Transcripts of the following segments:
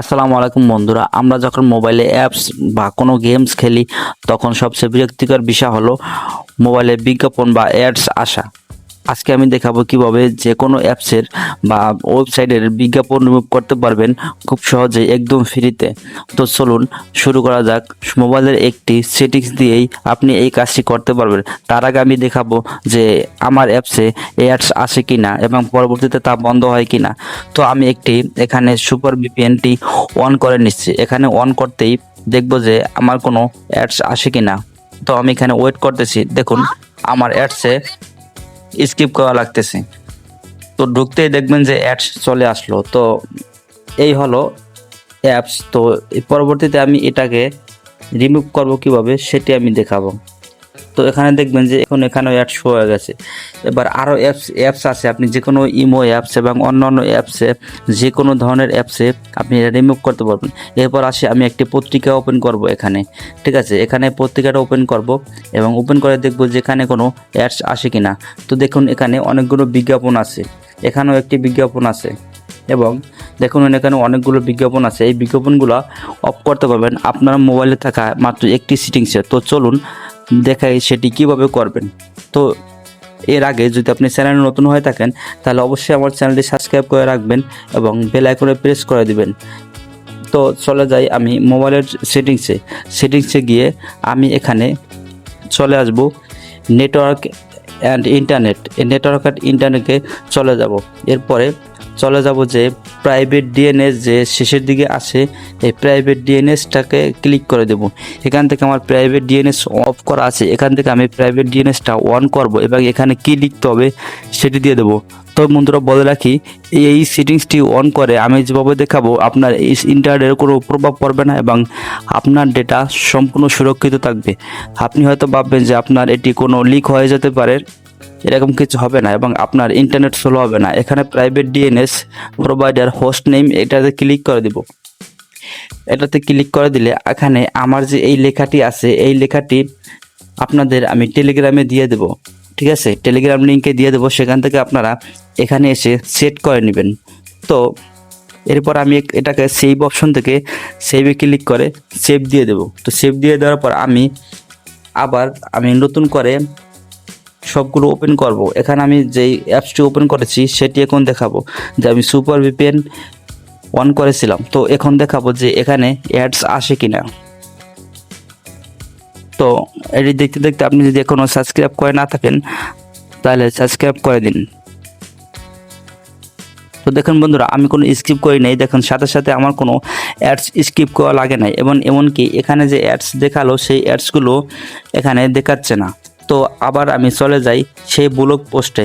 আসসালামু আলাইকুম বন্ধুরা, আমরা যখন মোবাইলে অ্যাপস বা কোনো গেমস খেলি, তখন সবচেয়ে বিরক্তিকর বিষয় হলো মোবাইলে বিজ্ঞাপন বা অ্যাডস আসা। আজকে আমি দেখাবো কীভাবে যে কোনো অ্যাপসের বা ওয়েবসাইটের বিজ্ঞাপন রিমুভ করতে পারবেন খুব সহজে একদম ফ্রিতে তো চলুন শুরু করা যাক। মোবাইলের একটি সেটিংস দিয়েই আপনি এই কাজটি করতে পারবেন। তার আগে আমি দেখাবো যে আমার অ্যাপসে অ্যাডস আসে কিনা এবং পরবর্তীতে তা বন্ধ হয় কিনা। তো আমি একটি এখানে সুপার ভিপিএনটি অন করে নিচ্ছি। এখানে অন করতেই দেখব যে আমার কোনো অ্যাডস আসে কিনা। তো আমি এখানে ওয়েট করতেছি। দেখুন, আমার অ্যাডসে স্কিপ করা লাগতেছে। তো ঢুকতেই দেখবেন যে অ্যাডস চলে আসলো। তো এই হলো অ্যাপস তো পরবর্তীতে আমি এটাকে রিমুভ করব কীভাবে, সেটি আমি দেখাবো। তো এখানে দেখবেন যে এখন এখানে শো হয়ে গেছে। এবার আরও অ্যাপস অ্যাপস আছে। আপনি যে কোনো ইমো অ্যাপস এবং অন্যান্য অ্যাপসে যে কোনো ধরনের অ্যাপসে আপনি এটা রিমুভ করতে পারবেন। এরপর আসে আমি একটি পত্রিকা ওপেন করব এখানে। ঠিক আছে? এখানে পত্রিকাটা ওপেন করব এবং ওপেন করে দেখব যে এখানে কোনো অ্যাডস আসে কি না তো দেখুন এখানে অনেকগুলো বিজ্ঞাপন আছে। এখানেও একটি বিজ্ঞাপন আছে। এবং দেখুন এখানে অনেকগুলো বিজ্ঞাপন আছে। এই বিজ্ঞাপনগুলো অফ করতে পারবেন আপনার মোবাইলে থাকা মাত্র একটি সিটিংসে তো চলুন দেখাই সেটি কীভাবে করবেন। তো এর আগে যদি আপনি চ্যানেলে নতুন হয়ে থাকেন, তাহলে অবশ্যই আমার চ্যানেলটি সাবস্ক্রাইব করে রাখবেন এবং বেল আইকনে প্রেস করে দিবেন। তো চলে যাই আমি মোবাইলের সেটিংসে। সেটিংসে গিয়ে আমি এখানে চলে আসব network and internet. Network and ইন্টারনেটে চলে যাব। এরপরে চলে যাব যে প্রাইভেট ডিএনএস যে শেষের দিকে আসে, এই প্রাইভেট ডিএনএসটাকে ক্লিক করে দেব। এখান থেকে আমার প্রাইভেট ডিএনএস অফ করা আছে, এখান থেকে আমি প্রাইভেট ডিএনএসটা অন করব এবং এখানে কি লিখতে হবে সেটি দিয়ে দেবো। তো বন্ধুরা বলে রাখি, এই সেটিংসটি অন করে আমি যেভাবে দেখাবো, আপনার এই ইন্টারনেটের কোনো প্রভাব পড়বে না এবং আপনার ডেটা সম্পূর্ণ সুরক্ষিত থাকবে। আপনি হয়তো ভাববেন যে আপনার এটি কোনো লিক হয়ে যেতে পারে। এরকম কিছু হবে না এবং আপনার ইন্টারনেট স্লো হবে না। এখানে private DNS provider host name এটাতে ক্লিক করে দিব। এটাতে ক্লিক করে দিলে এখানে আমার যে এই লেখাটি আছে, এই লেখাটি আপনাদের আমি টেলিগ্রামে দিয়ে দেব। ঠিক আছে? টেলিগ্রাম লিঙ্কে দিয়ে দেবো। সেখান থেকে আপনারা এখানে এসে সেট করে নেবেন। তো এরপর আমি এটাকে সেভ অপশন থেকে সেভে ক্লিক করে সেভ দিয়ে দেব। তো সেভ দিয়ে দেওয়ার পর আমি আবার আমি নতুন করে সবগুলো ওপেন করব। এখানে আমি যেই অ্যাপসটি ওপেন করেছি, সেটি এখন দেখাবো। যে আমি সুপার ভিপিএন অন করেছিলাম। তো এখন দেখাবো যে এখানে অ্যাডস আসে কিনা। তো এটি দেখতে দেখতে আপনি যদি এখনও সাবস্ক্রাইব করে না থাকেন, তাহলে সাবস্ক্রাইব করে দিন। তো দেখুন বন্ধুরা, আমি কোনো স্কিপ করি নাই। দেখুন, সাথে সাথে আমার কোনো অ্যাডস স্কিপ করা লাগে নাই। এবং এমনকি এখানে যে অ্যাডস দেখাল, সেই অ্যাডসগুলো এখানে দেখাচ্ছে না। তো আবার আমি চলে যাই সেই ব্লগ পোস্টে।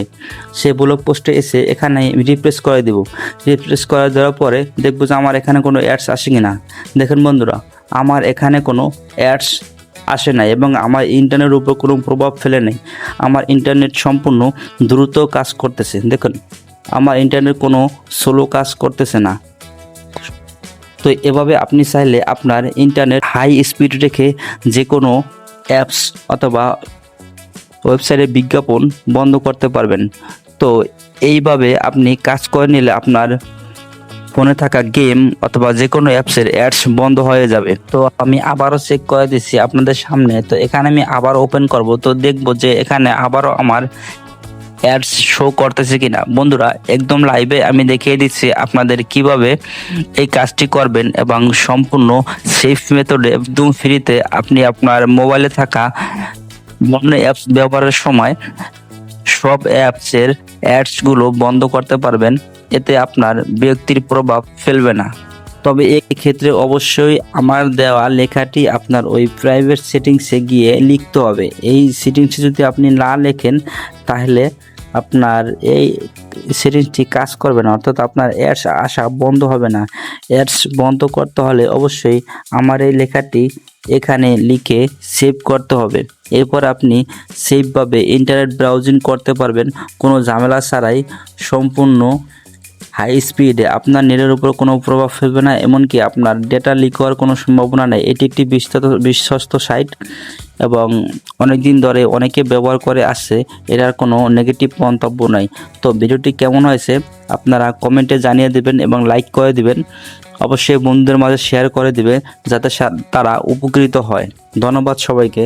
সেই ব্লগ পোস্টে এসে এখানে রিপ্লেস করে দেব। রিপ্লেস করে দেওয়ার পরে দেখব যে আমার এখানে কোনো অ্যাডস আসে কি না দেখুন বন্ধুরা, আমার এখানে কোনো অ্যাডস আসে না এবং আমার ইন্টারনেটের উপর কোনো প্রভাব ফেলে নেই। আমার ইন্টারনেট সম্পূর্ণ দ্রুত কাজ করতেছে। দেখুন, আমার ইন্টারনেট কোনো স্লো কাজ করতেছে না। তো এভাবে আপনি চাইলে আপনার ইন্টারনেট হাই স্পিড রেখে যে কোনো অ্যাপস অথবা ওয়েবসাইটের বিজ্ঞাপন বন্ধ করতে পারবেন। তো এইভাবে আপনি কাজ করে নিলে আপনার ফোনে থাকা গেম অথবা যে কোনো অ্যাপসের অ্যাডস বন্ধ হয়ে যাবে। তো আমি আবারও চেক করে দিচ্ছি আপনাদের সামনে। তো এখানে আমি আবার ওপেন করব। তো দেখব যে এখানে আবারও আমার অ্যাডস শো করতেছে কিনা। বন্ধুরা, একদম লাইভে আমি দেখিয়ে দিচ্ছি আপনাদের কীভাবে এই কাজটি করবেন এবং সম্পূর্ণ সেফ মেথডে একদম ফ্রিতে আপনি আপনার মোবাইলে থাকা অন্য অ্যাপস ব্যবহারের সময় সব অ্যাপসের অ্যাডসগুলো বন্ধ করতে পারবেন, এতে আপনার ব্যক্তির প্রভাব ফেলবে না। তবে ক্ষেত্রে অবশ্যই আমার দেওয়া লেখাটি আপনার ওই প্রাইভেট সেটিংসে গিয়ে লিখতে হবে। এই সেটিংসে যদি আপনি না লেখেন, তাহলে আপনার এই সেটিংসটি কাজ করবে না, অর্থাৎ আপনার অ্যাডস আসা বন্ধ হবে না। অ্যাডস বন্ধ করতে হলে অবশ্যই আমার এই লেখাটি এখানে লিখে সেভ করতে হবে। এরপর আপনি সেভভাবে ইন্টারনেট ব্রাউজিং করতে পারবেন। কোনো ঝামেলা ছাড়াই সম্পূর্ণ হাই স্পিডে আপনার নেটের উপর কোনো প্রভাব ফেলবে না, এমনকি আপনার ডেটা লিক হওয়ার কোনো সম্ভাবনা নেই। এটি একটি বিশ্বস্ত বিশ্বস্ত সাইট এবং অনেক দিন ধরে অনেকে ব্যবহার করে আসছে এটার কোনো নেগেটিভ মন্তব্য নাই। তো ভিডিওটি কেমন হয়েছে আপনারা কমেন্টে জানিয়ে দেবেন এবং লাইক করে দিবেন। অবশ্যই বন্ধুদের মাঝে শেয়ার করে দিবে, যাতে তারা উপকৃত হয়। ধন্যবাদ সবাইকে।